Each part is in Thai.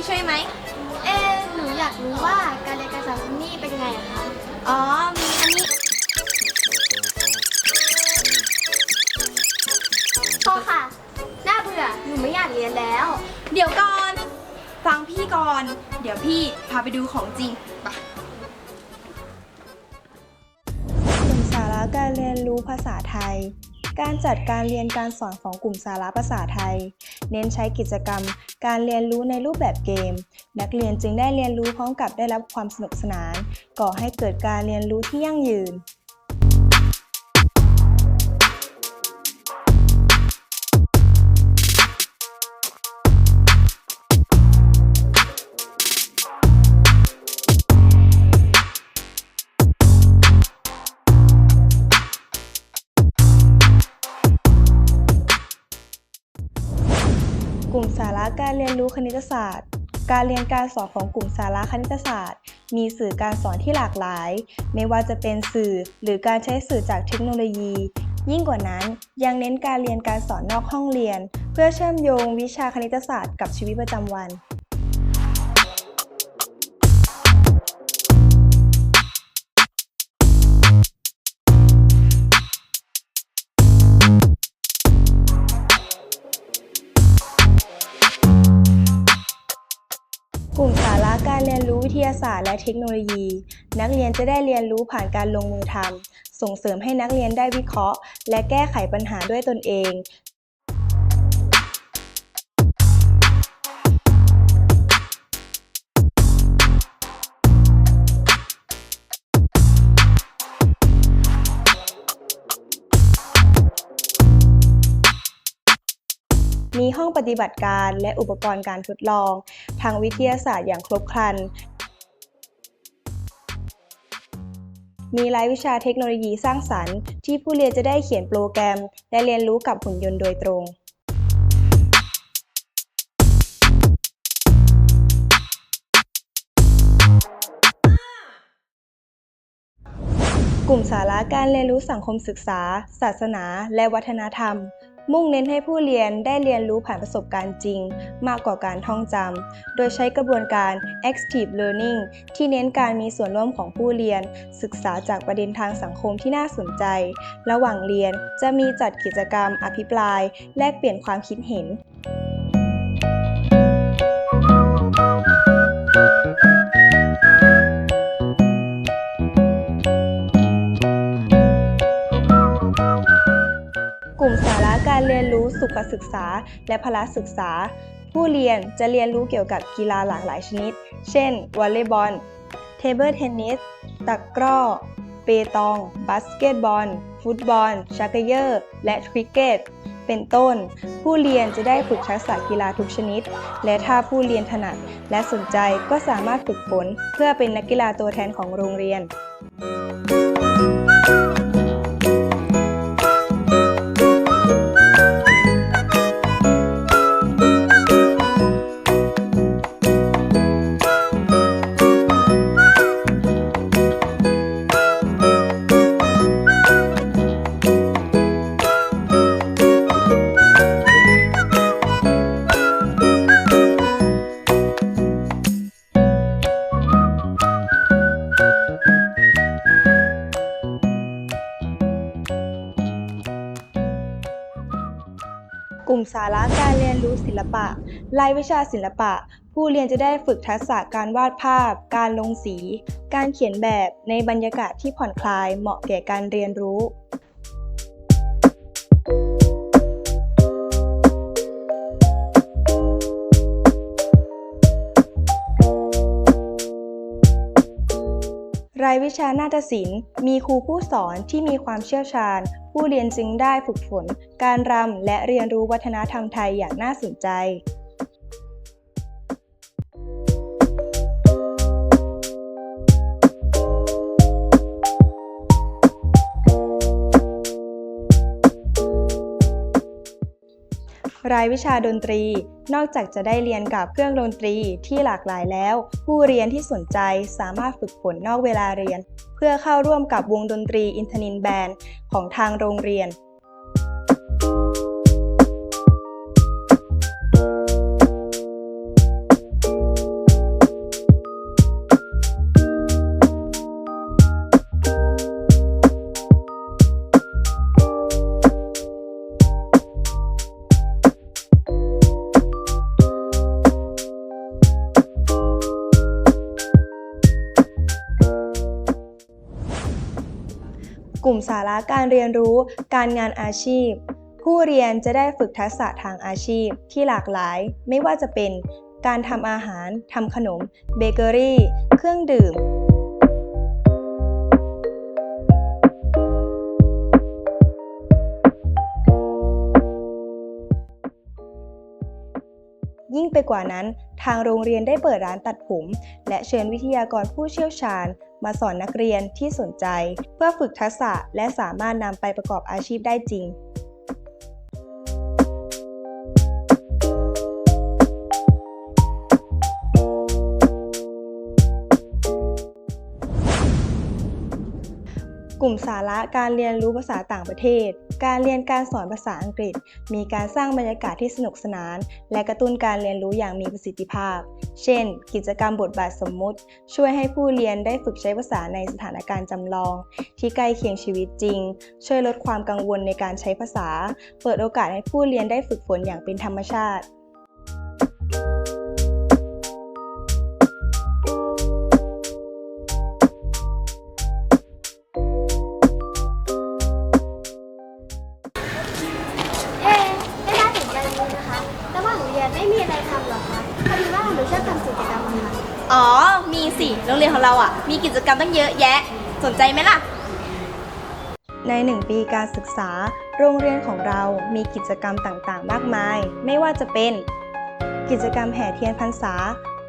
มีอะไรที่ช่วยไหม เอ๊ะหนูอยากรู้ว่าการเรียนการสอนที่นี่เป็นยังไงอะคะอ๋อ มีอันนี้พ่อค่ะ น่าเบื่อ หนูไม่อยากเรียนแล้ว เดี๋ยวก่อน ฟังพี่ก่อน เดี๋ยวพี่พาไปดูของจริงไปกลุ่มสาระการเรียนรู้ภาษาไทย การจัดการเรียนการสอนของกลุ่มสาระภาษาไทย เน้นใช้กิจกรรม การเรียนรู้ในรูปแบบเกม นักเรียนจึงได้เรียนรู้พร้อมกับได้รับความสนุกสนาน ก่อให้เกิดการเรียนรู้ที่ยั่งยืน กลุ่มสาระการเรียนรู้คณิตศาสตร์ การเรียนการสอนของกลุ่มสาระคณิตศาสตร์ มีสื่อการสอนที่หลากหลาย ไม่ว่าจะเป็นสื่อหรือการใช้สื่อจากเทคโนโลยี ยิ่งกว่านั้นยังเน้นการเรียนการสอนนอกห้องเรียน เพื่อเชื่อมโยงวิชาคณิตศาสตร์กับชีวิตประจำวัน ทยาศาสตร์และเทคโนโลยี นักเรียนจะได้เรียนรู้ผ่านการลงมือทำส่งเสริมให้นักเรียนได้วิเคราะห์ และแก้ไขปัญหาด้วยตนเองมีห้องปฏิบัติการและอุปกรณ์การทดลอง ทางวิทยาศาสตร์อย่างครบครัน มีรายวิชาเทคโนโลยีสร้างสรรค์ ที่ผู้เรียนจะได้เขียนโปรแกรม และเรียนรู้กับหุ่นยนต์โดยตรงกลุ่มสาระการเรียนรู้สังคมศึกษา ศาสนา และวัฒนธรรม มุ่งเน้นให้ผู้เรียนได้เรียนรู้ผ่านประสบการณ์จริง มากกว่าการท่องจำ โดยใช้กระบวนการ active learning ที่เน้นการมีส่วนร่วมของผู้เรียน ศึกษาจากประเด็นทางสังคมที่น่าสนใจ ระหว่างเรียนจะมีจัดกิจกรรมอภิปราย แลกเปลี่ยนความคิดเห็น ศึกษา และพละศึกษา ผู้เรียนจะเรียนรู้เกี่ยวกับกีฬาหลากหลายชนิด เช่น วอลเลย์บอล เทเบิลเทนนิส ตะกร้อ เปตอง บาสเกตบอล ฟุตบอล ชักเกยอร์ และคริกเก็ตเป็นต้น ผู้เรียนจะได้ฝึกทักษะกีฬาทุกชนิด และถ้าผู้เรียนถนัดและสนใจก็สามารถฝึกฝน เพื่อเป็นนักกีฬาตัวแทนของโรงเรียน มสาระการเรียนรู้ศิลปะ รายวิชาศิลปะ ผู้เรียนจะได้ฝึกทักษะการวาดภาพ การลงสี การเขียนแบบในบรรยากาศที่ผ่อนคลายเหมาะแก่การเรียนรู้ายวิชานาฏศิลป์ มีครูผู้สอนที่มีความเชี่ยวชาญ ผู้เรียนจึงได้ฝึกฝน การรำและเรียนรู้วัฒนธรรมไทยอย่างน่าสนใจรายวิชาดนตรี นอกจากจะได้เรียนกับเครื่องดนตรีที่หลากหลายแล้ว ผู้เรียนที่สนใจสามารถฝึกฝนนอกเวลาเรียน เพื่อเข้าร่วมกับวงดนตรีอินทนินแบนด์ของทางโรงเรียน กลุ่มสาระการเรียนรู้ การงานอาชีพ ผู้เรียนจะได้ฝึกทักษะทางอาชีพที่หลากหลาย ไม่ว่าจะเป็น การทำอาหารทำขนม เบเกอรี่ เครื่องดื่ม งไปกว่านั้น ทางโรงเรียนได้เปิดร้านตัดผม และเชิญวิทยากรผู้เชี่ยวชาญ มาสอนนักเรียนที่สนใจ เพื่อฝึกทักษะและสามารถนำไปประกอบอาชีพได้จริง กลุ่มสาระการเรียนรู้ภาษาต่างประเทศ การเรียนการสอนภาษาอังกฤษ มีการสร้างบรรยากาศที่สนุกสนาน และกระตุ้นการเรียนรู้อย่างมีประสิทธิภาพ เช่น กิจกรรมบทบาทสมมุติ ช่วยให้ผู้เรียนได้ฝึกใช้ภาษาในสถานการณ์จำลอง ที่ใกล้เคียงชีวิตจริง ช่วยลดความกังวลในการใช้ภาษา เปิดโอกาสให้ผู้เรียนได้ฝึกฝนอย่างเป็นธรรมชาติ มีกิจกรรมตั้งเยอะแยะ สนใจไหมล่ะ ใน 1 ปีการศึกษา โรงเรียนของเรามีกิจกรรมต่างๆ มากมาย ไม่ว่าจะเป็น กิจกรรมแห่เทียนพรรษา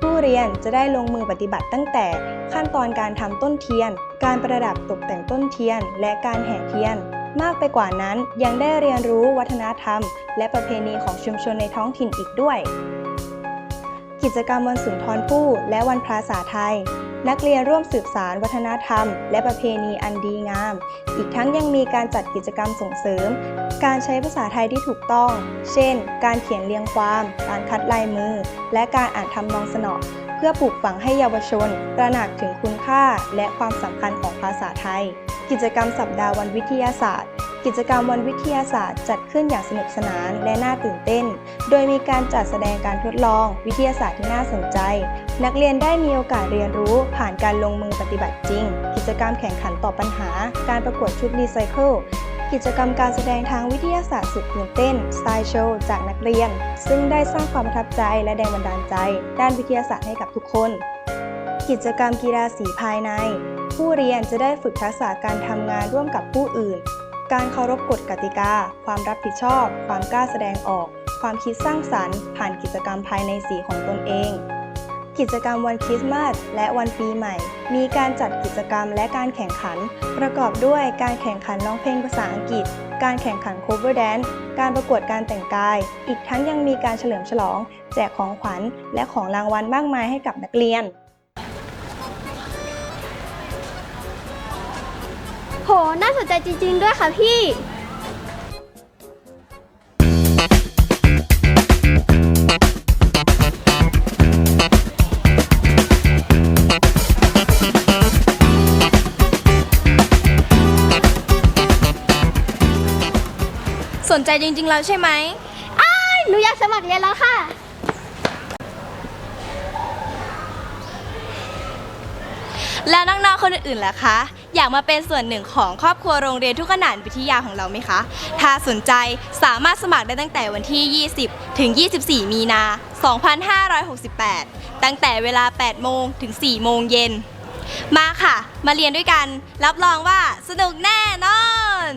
ผู้เรียนจะได้ลงมือปฏิบัติตั้งแต่ขั้นตอนการทำต้นเทียน การประดับตกแต่งต้นเทียน และการแห่เทียน มากไปกว่านั้นยังได้เรียนรู้วัฒนธรรม และประเพณีของชุมชนในท้องถิ่นอีกด้วย กิจกรรมวันสุนทรภู่และวันภาษาไทย นักเรียนร่วมสืบสารวัฒนธรรม และประเพณีอันดีงาม อีกทั้งยังมีการจัดกิจกรรมส่งเสริม การใช้ภาษาไทยที่ถูกต้อง เช่น การเขียนเรียงความ การคัดลายมือ และการอ่านทำนองสนอ เพื่อปลูกฝังให้เยาวชน ตระหนักถึงคุณค่าและความสำคัญของภาษาไทย กิจกรรมสัปดาห์วันวิทยาศาสตร์ กิจกรรมวันวิทยาศาสตร์จัดขึ้นอย่างสนุกสนานและน่าตื่นเต้น โดยมีการจัดแสดงการทดลอง วิทยาศาสตร์ที่น่าสนใจ นักเรียนได้มีโอกาสเรียนรู้ผ่านการลงมือปฏิบัติจริง กิจกรรมแข่งขันตอบปัญหา การประกวดชุดรีไซเคิลกิจกรรมการแสดงทางวิทยาศาสตร์สุดตื่นเต้นสไตล์โชว์จากนักเรียน ซึ่งได้สร้างความประทับใจและแรงบันดาลใจ ด้านวิทยาศาสตร์ให้กับทุกคน กิจกรรมกีฬาสีภายใน ผู้เรียนจะได้ฝึกทักษะการทำงานร่วมกับผู้อื่น การเคารพกฎกติกา ความรับผิดชอบ ความกล้าแสดงออก ความคิดสร้างสรรค์ ผ่านกิจกรรมภายในสีของตนเอง กิจกรรมวันคริสต์มาสและวันปีใหม่ มีการจัดกิจกรรมและการแข่งขัน ประกอบด้วยการแข่งขันร้องเพลงภาษาอังกฤษ การแข่งขัน cover dance การประกวดการแต่งกาย อีกทั้งยังมีการเฉลิมฉลอง แจกของขวัญ และของรางวัลมากมายให้กับนักเรียน ห น่าสนใจจริง ๆ ด้วยค่ะพี่ สนใจจริง ๆ แล้วใช่ไหม อ้ายหนูอยากสมัครเรียนแล้วค่ะ แล้วน้องๆคนอื่นๆล่ะคะ อยากมาเป็นส่วนหนึ่งของครอบครัวโรงเรียนทุกขนานวิทยาของเราไหมคะ ถ้าสนใจสามารถสมัครได้ตั้งแต่วันที่ 20 ถึง 24 มีนา 2568 ตั้งแต่เวลา 8 โมงถึง 4 โมงเย็น มาค่ะ มาเรียนด้วยกัน รับรองว่าสนุกแน่นอน